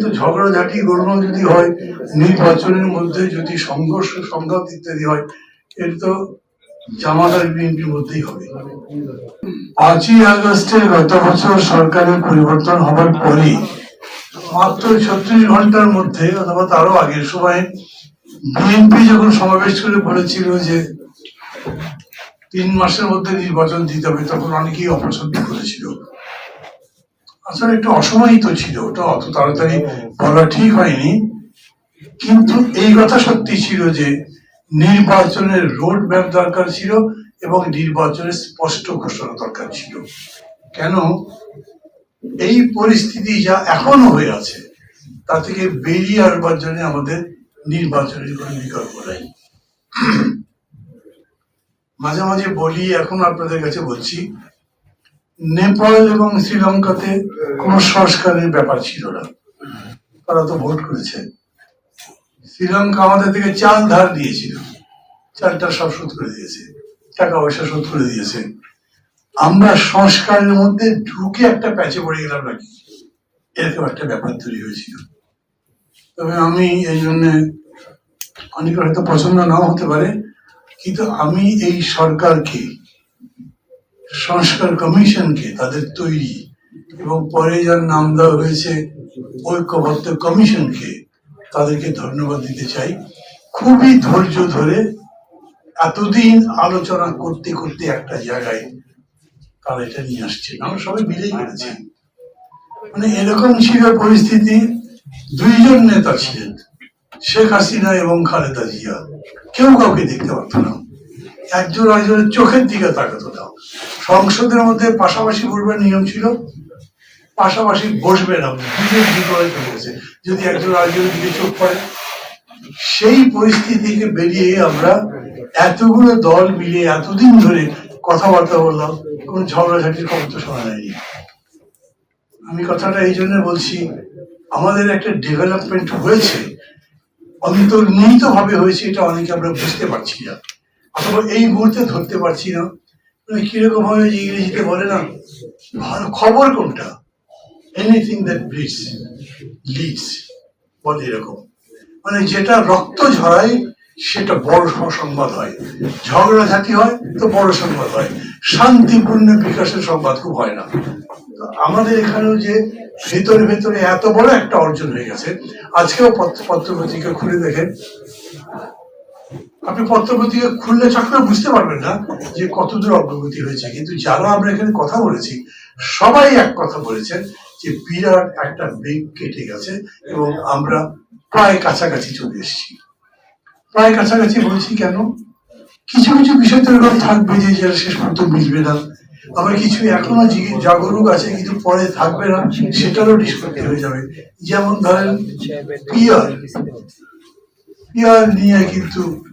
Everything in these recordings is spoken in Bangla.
পর্যন্ত ঝগড়াঝাটি গোলমাল যদি হয়, নির্বাচনের মধ্যে যদি সংঘর্ষ, সংঘাত ইত্যাদি হয়, এর তো বিএনপির মধ্যেই হবে। পাঁচই আগস্টে গত বছর সরকারের পরিবর্তন হবার মাত্র ছত্রিশ ঘণ্টার মধ্যে অথবা তারও আগের সময় বিএনপি যখন সমাবেশ করে বলেছিল যে তিন মাসের মধ্যে নির্বাচন দিতে হবে, তখন অনেকেই অপছন্দ করেছিল। আসলে একটু অসময়িত ছিল, ওটা অত তাড়াতাড়ি বলা ঠিক হয়নি। কিন্তু এই কথা সত্যি ছিল যে, নির্বাচনের রোড ম্যাপ দরকার ছিল এবং নির্বাচনের স্পষ্ট ঘোষণা দরকার ছিল। কেন? এই পরিস্থিতি যা এখনও হয়ে আছে, তা থেকে বেরিয়ে আসবার জন্য আমাদের নির্বাচনের কোনো বিকল্প নাই। মাঝে মাঝে বলি, এখন আপনাদের কাছে বলছি নেপাল এবং শ্রীলঙ্কাতে কোনো সংস্কারের ব্যাপার ছিল না। তারা তো ভোট করেছে। শ্রীলঙ্কা আমাদের থেকে চাল ধার দিয়েছিল। চালটা সব শোধ করে দিয়েছে। টাকা পয়সা শোধ করে দিয়েছে। আমরা সংস্কারের মধ্যে ঢুকে একটা প্যাচে পড়ে গেলাম নাকি? এরকম একটা ব্যাপার তৈরি হয়েছিল। তবে আমি এই জন্য অনেকের হয়তো পছন্দ নাও হতে পারে, কিন্তু আমি এই সরকারকে সংস্কার কমিশনকে তাদের তৈরি এবং পরে যার নাম দেওয়া হয়েছে ঐক্যবদ্ধ কমিশনকে তাদেরকে ধন্যবাদ দিতে চাই। খুবই ধৈর্য ধরে এতদিন আলোচনা করতে করতে একটা জায়গায় তারা এটা নিয়ে আসছে। আমরা সবাই মিলেই করেছি। মানে এরকম ছিল পরিস্থিতি। দুইজন নেতা ছিলেন, শেখ হাসিনা এবং খালেদা জিয়া। কেউ কাউকে দেখতে পারতো না। একজন একজনের চোখের দিকে তাকাতো সংসদের মধ্যে পাশাপাশি বসবার নিয়ম ছিল, পাশাপাশি বসবে না দুজন দুটো চলেছে যদি একজন আরেকজনের দিকে চোখ পড়ে, সেই পরিস্থিতি থেকে বেরিয়ে আমরা এতগুলো দল মিলে এতদিন ধরে কথাবার্তা বললাম, কোনো ঝগড়াঝাটির খবর তো শোনা যায়নি। আমি কথাটা এই জন্য বলছি, আমাদের একটা ডেভেলপমেন্ট হয়েছে অন্তর্নিহিত ভাবে হয়েছে, এটা অনেকে আমরা বুঝতে পারছি না। অথবা এই মুহূর্তে ধরতে পারছি না। মানে কীরকম ভাবে ইংরেজিতে বলে না, ভালো খবর কোনটা? এনিথিং দ্যাট ব্রিডস লিডস বলে এরকম। মানে যেটা রক্ত ঝরায়, সেটা বড় সংবাদ হয়। ঝগড়া ঝগড়াঝাটি হয়, তো বড় সংবাদ হয়। শান্তিপূর্ণ বিকাশের সংবাদ খুব হয় না। আমাদের এখানেও যে ভেতরে ভেতরে এত বড় একটা অর্জন হয়ে গেছে, আজকেও পত্র পত্রপত্রিকা খুলে দেখেন। আপনি পত্রপত্রিকা খুললে চক্র বুঝতে পারবেন না যে কতদূর অগ্রগতি হয়েছে। কিন্তু যারা আমরা এখানে কথা বলেছি সবাই এক কথা বলেছেন যে বিরাট একটা বেগ কেটে গেছে এবং আমরা প্রায় কাছাকাছি চলে এসেছি। প্রায় কাছাকাছি বলছি কেন? কিছু কিছু বিষয় তো এরকম থাকবে যে যারা শেষ পর্যন্ত মিলবে না। আবার কিছু এখনও জাগরুক আছে কিন্তু পরে থাকবে না সেটারও নিষ্পত্তি হয়ে যাবে। যেমন ধরেন পিয়ার। পিয়ার নিয়ে কিন্তু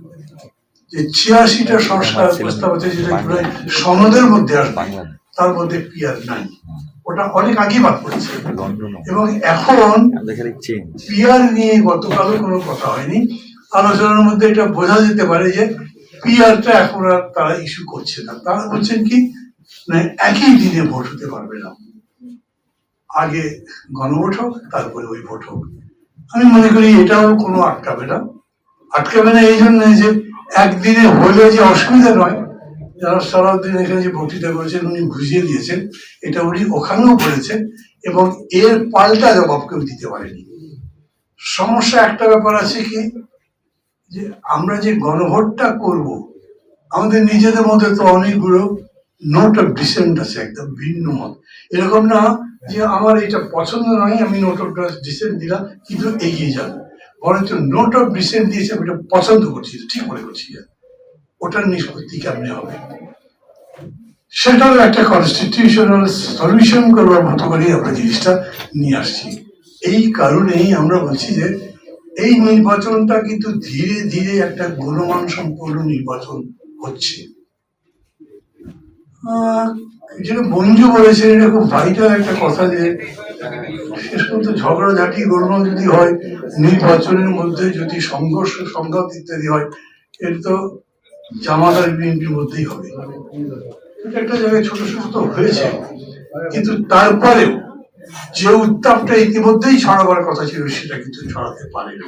যে ছিয়াশিটা সংস্কার প্রস্তাব আছে যেটা প্রায় সনদের মধ্যে আসবে। তার মধ্যে পিয়ার নাই। ওটা অনেক আগে বাদ পড়েছে। এবং এখন পিয়ার নিয়ে গতকালও কোনো কথা হয়নি। আলোচনার মধ্যে এটা বোঝা যেতে পারে যে পিয়ারটা এখন আর তারা ইস্যু করছে না। তারা বলছেন কি না একই দিনে ভোট হতে পারবে না। আগে গণভোট হোক তারপরে ওই ভোট হোক। আমি মনে করি এটাও কোনো আটকাবে না। আটকাবে না এই জন্য যে একদিনে হলে যে অসুবিধা নয়, যারা সারাদিন এখানে যে বক্তৃতা করেছেন, উনি বুঝিয়ে দিয়েছেন, এটা উনি ওখানেও বলেছেন, এবং এর পাল্টা জবাব কেউ দিতে পারেনি। সমস্যা একটা ব্যাপার আছে কি, যে আমরা যে গণভোটটা করব, আমাদের নিজেদের মধ্যে তো অনেকগুলো নোট অফ ডিসেন্ট আছে, একদম ভিন্ন মত। এরকম না যে আমার এটা পছন্দ নয়, আমি নোট অফ ডিসেন্ট দিলাম, কিন্তু এগিয়ে যান বরঞ্চ নোট অফ ডিসেন্ট দিয়েছে আমি এটা পছন্দ করছি ঠিক মনে করছি ওটার নিষ্পত্তি কেমনে হবে? সেটাও একটা কনস্টিটিউশনাল সলিউশন করবার মতো করেই আমরা জিনিসটা নিয়ে আসছি। এই কারণেই আমরা বলছি যে এই নির্বাচনটা কিন্তু ধীরে ধীরে একটা গুণমান সম্পন্ন নির্বাচন হচ্ছে। যেটা মঞ্জু বলেছেন, এটা খুব ভাইটাল একটা কথা যে শেষ পর্যন্ত ঝগড়াঝাটি গোলমাল যদি হয়, নির্বাচনের মধ্যে যদি সংঘর্ষ, সংঘাত ইত্যাদি হয়, এর তো জামাত আর বিএনপির মধ্যেই হবে। এটা একটা জায়গায় ছোট ছোট তো হয়েছে। কিন্তু তারপরেও যে উত্তাপটা ইতিমধ্যেই ছড়াবার কথা ছিল, সেটা কিন্তু ছড়াতে পারেনি।